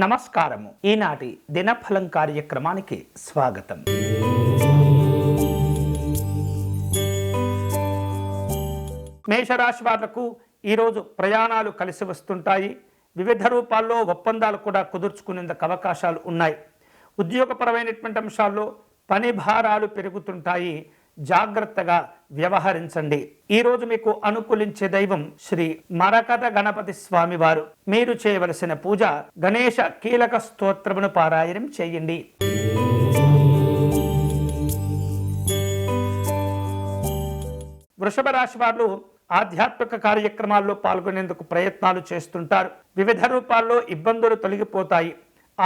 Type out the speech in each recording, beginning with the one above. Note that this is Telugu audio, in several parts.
నమస్కారము. ఈనాటి దినఫలం కార్యక్రమానికి స్వాగతం. మేషరాశి వాళ్ళకు ఈరోజు ప్రయాణాలు కలిసి వస్తుంటాయి. వివిధ రూపాల్లో ఒప్పందాలు కూడా కుదుర్చుకునేందుకు అవకాశాలు ఉన్నాయి. ఉద్యోగపరమైనటువంటి అంశాల్లో పని భారాలు పెరుగుతుంటాయి. జాగ్రత్తగా వ్యవహరించండి. ఈరోజు మీకు అనుకూలించే దైవం శ్రీ మరకత గణపతి స్వామి వారు మీరు చేయవలసిన పూజ గణేష కీలక స్తోత్రమును పారాయణం చేయండి. వృషభ రాశి వారు ఆధ్యాత్మిక కార్యక్రమాల్లో పాల్గొనేందుకు ప్రయత్నాలు చేస్తుంటారు. వివిధ రూపాల్లో ఇబ్బందులు తొలగిపోతాయి.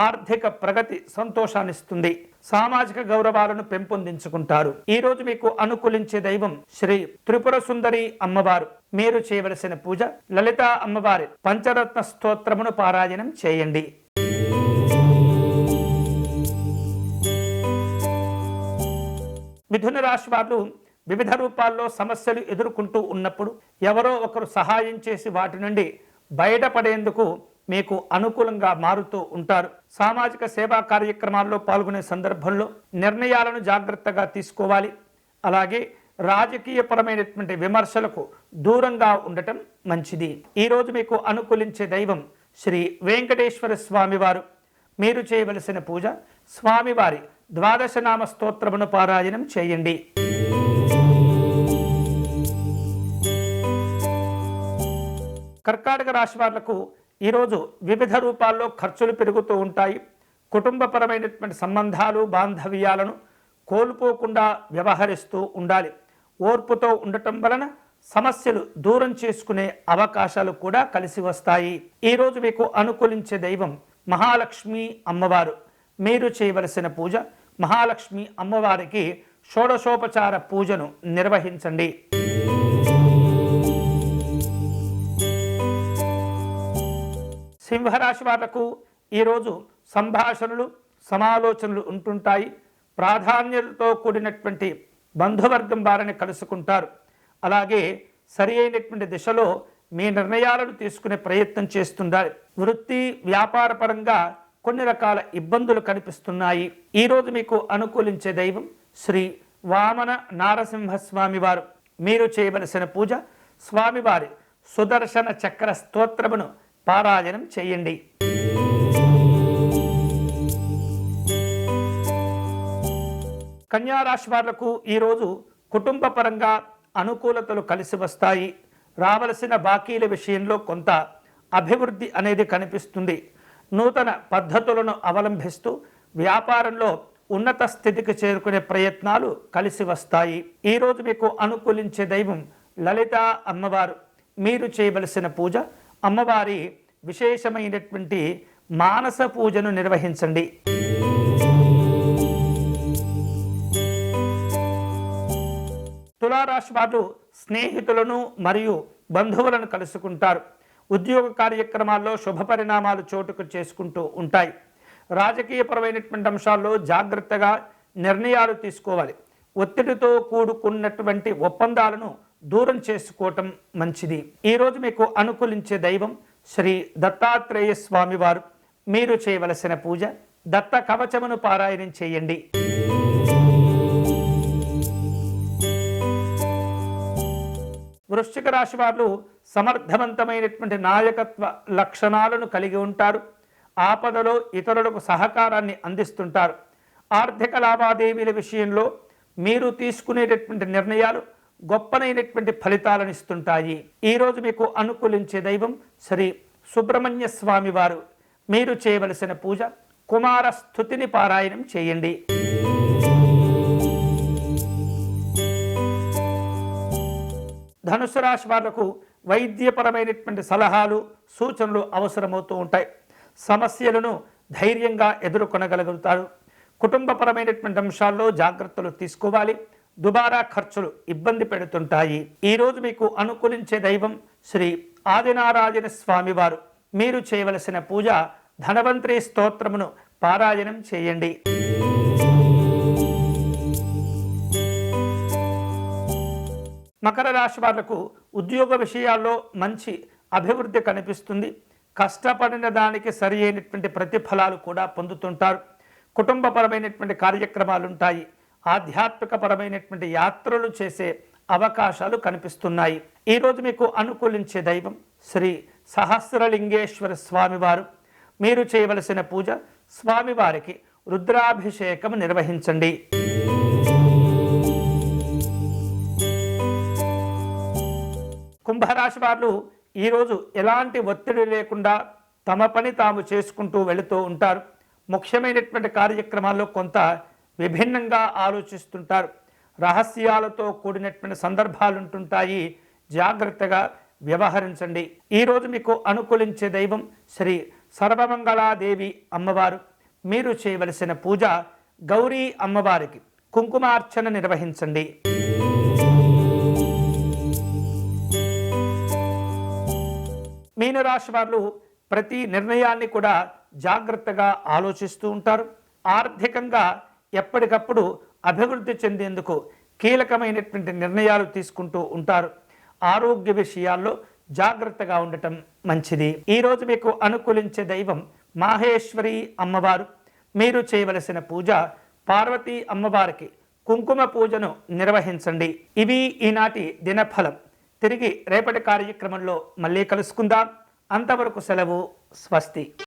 ఆర్థిక ప్రగతి సంతోషాన్నిస్తుంది. సామాజిక గౌరవాలను పెంపొందించుకుంటారు. ఈ రోజు మీకు అనుకూలించే దైవం శ్రీ త్రిపుర సుందరి అమ్మవారు. మీరు చేయవలసిన పూజ లలిత అమ్మవారి పంచరత్న స్తోత్రమును పారాయణం చేయండి. మిథున రాశి వారు వివిధ రూపాల్లో సమస్యలు ఎదుర్కొంటూ ఉన్నప్పుడు ఎవరో ఒకరు సహాయం చేసి వాటి నుండి బయటపడేందుకు మీకు అనుకూలంగా మారుతూ ఉంటారు. సామాజిక సేవా కార్యక్రమాల్లో పాల్గొనే సందర్భంలో నిర్ణయాలను జాగ్రత్తగా తీసుకోవాలి. అలాగే రాజకీయపరమైనటువంటి విమర్శలకు దూరంగా ఉండటం మంచిది. ఈరోజు మీకు అనుకూలించే దైవం శ్రీ వెంకటేశ్వర స్వామివారు. మీరు చేయవలసిన పూజ స్వామివారి ద్వాదశనామ స్తోత్రమును పారాయణం చేయండి. కర్కాటక రాశి వాళ్ళకు ఈరోజు వివిధ రూపాల్లో ఖర్చులు పెరుగుతూ ఉంటాయి. కుటుంబపరమైనటువంటి సంబంధాలు బాంధవ్యాలను కోల్పోకుండా వ్యవహరిస్తూ ఉండాలి. ఓర్పుతో ఉండటం వలన సమస్యలు దూరం చేసుకునే అవకాశాలు కూడా కలిసి వస్తాయి. ఈరోజు మీకు అనుకూలించే దైవం మహాలక్ష్మి అమ్మవారు. మీరు చేయవలసిన పూజ మహాలక్ష్మి అమ్మవారికి షోడశోపచార పూజను నిర్వహించండి. సింహరాశి వాళ్ళకు ఈరోజు సంభాషణలు సమాలోచనలు ఉంటుంటాయి. ప్రాధాన్యతతో కూడినటువంటి బంధువర్గం వారిని కలుసుకుంటారు. అలాగే సరి అయినటువంటి దిశలో మీ నిర్ణయాలను తీసుకునే ప్రయత్నం చేస్తుండాలి వృత్తి వ్యాపార పరంగా కొన్ని రకాల ఇబ్బందులు కనిపిస్తున్నాయి. ఈరోజు మీకు అనుకూలించే దైవం శ్రీ వామన నారసింహస్వామి వారు. మీరు చేయవలసిన పూజ స్వామివారి సుదర్శన చక్ర స్తోత్రమును పారాయణం చేయండి. కన్యారాశి వాళ్ళకు ఈరోజు కుటుంబ పరంగా అనుకూలతలు కలిసి వస్తాయి. రావలసిన బాకీల విషయంలో కొంత అభివృద్ధి అనేది కనిపిస్తుంది. నూతన పద్ధతులను అవలంబిస్తూ వ్యాపారంలో ఉన్నత స్థితికి చేరుకునే ప్రయత్నాలు కలిసి వస్తాయి. ఈరోజు మీకు అనుకూలించే దైవం లలిత అమ్మవారు. మీరు చేయవలసిన పూజ అమ్మవారి విశేషమైనటువంటి మానస పూజను నిర్వహించండి. తులారాశి వారు స్నేహితులను మరియు బంధువులను కలుసుకుంటారు. ఉద్యోగ కార్యక్రమాల్లో శుభ పరిణామాలు చోటుకు చేసుకుంటూ ఉంటాయి. రాజకీయపరమైనటువంటి అంశాల్లో జాగ్రత్తగా నిర్ణయాలు తీసుకోవాలి. ఒత్తిడితో కూడుకున్నటువంటి ఒప్పందాలను దూరం చేసుకోవటం మంచిది. ఈరోజు మీకు అనుకూలించే దైవం శ్రీ దత్తాత్రేయ స్వామివారు మీరు చేయవలసిన పూజ దత్త కవచమును పారాయణం చేయండి. వృశ్చిక రాశి వారు సమర్థవంతమైనటువంటి నాయకత్వ లక్షణాలను కలిగి ఉంటారు. ఆపదలో ఇతరులకు సహకారాన్ని అందిస్తుంటారు. ఆర్థిక లావాదేవీల విషయంలో మీరు తీసుకునేటటువంటి నిర్ణయాలు గొప్పనైనటువంటి ఫలితాలను ఇస్తుంటాయి. ఈరోజు మీకు అనుకూలించే దైవం శ్రీ సుబ్రహ్మణ్య స్వామి వారు. మీరు చేయవలసిన పూజ కుమార స్థుతిని పారాయణం చేయండి. ధనుసు రాశి వాళ్ళకు వైద్యపరమైనటువంటి సలహాలు సూచనలు అవసరమవుతూ ఉంటాయి. సమస్యలను ధైర్యంగా ఎదుర్కొనగలుగుతారు. కుటుంబపరమైనటువంటి అంశాల్లో జాగ్రత్తలు తీసుకోవాలి. దుబారా ఖర్చులు ఇబ్బంది పెడుతుంటాయి. ఈరోజు మీకు అనుకూలించే దైవం శ్రీ ఆదినారాయణ స్వామివారు. మీరు చేయవలసిన పూజ ధనవంతరి స్తోత్రమును పారాయణం చేయండి. మకర రాశి వాళ్ళకు ఉద్యోగ విషయాల్లో మంచి అభివృద్ధి కనిపిస్తుంది. కష్టపడిన దానికి సరి అయినటువంటి ప్రతిఫలాలు కూడా పొందుతుంటారు. కుటుంబపరమైనటువంటి కార్యక్రమాలు ఉంటాయి ఆధ్యాత్మికపరమైనటువంటి యాత్రలు చేసే అవకాశాలు కనిపిస్తున్నాయి. ఈరోజు మీకు అనుకూలించే దైవం శ్రీ సహస్రలింగేశ్వర స్వామివారు. మీరు చేయవలసిన పూజ స్వామివారికి రుద్రాభిషేకం నిర్వహించండి. కుంభరాశి వారు ఈరోజు ఎలాంటి ఒత్తిడి లేకుండా తమ పని తాము చేసుకుంటూ వెళుతూ ఉంటారు. ముఖ్యమైనటువంటి కార్యక్రమాల్లో కొంత విభిన్నంగా ఆలోచిస్తుంటారు. రహస్యాలతో కూడినటువంటి సందర్భాలు ఉంటుంటాయి జాగ్రత్తగా వ్యవహరించండి. ఈరోజు మీకు అనుకూలించే దైవం శ్రీ సర్వమంగళాదేవి అమ్మవారు. మీరు చేయవలసిన పూజ గౌరీ అమ్మవారికి. కుంకుమార్చన నిర్వహించండి. మీనరాశి వారు ప్రతి నిర్ణయాన్ని కూడా జాగ్రత్తగా ఆలోచిస్తూ ఉంటారు. ఆర్థికంగా ఎప్పటికప్పుడు అభివృద్ధి చెందేందుకు కీలకమైనటువంటి నిర్ణయాలు తీసుకుంటూ ఉంటారు. ఆరోగ్య విషయాల్లో జాగ్రత్తగా ఉండటం మంచిది. ఈరోజు మీకు అనుకూలించే దైవం మాహేశ్వరి అమ్మవారు. మీరు చేయవలసిన పూజ పార్వతీ అమ్మవారికి కుంకుమ పూజను నిర్వహించండి. ఇవి ఈనాటి దినఫలం. తిరిగి రేపటి కార్యక్రమంలో మళ్ళీ కలుసుకుందాం. అంతవరకు సెలవు స్వస్తి.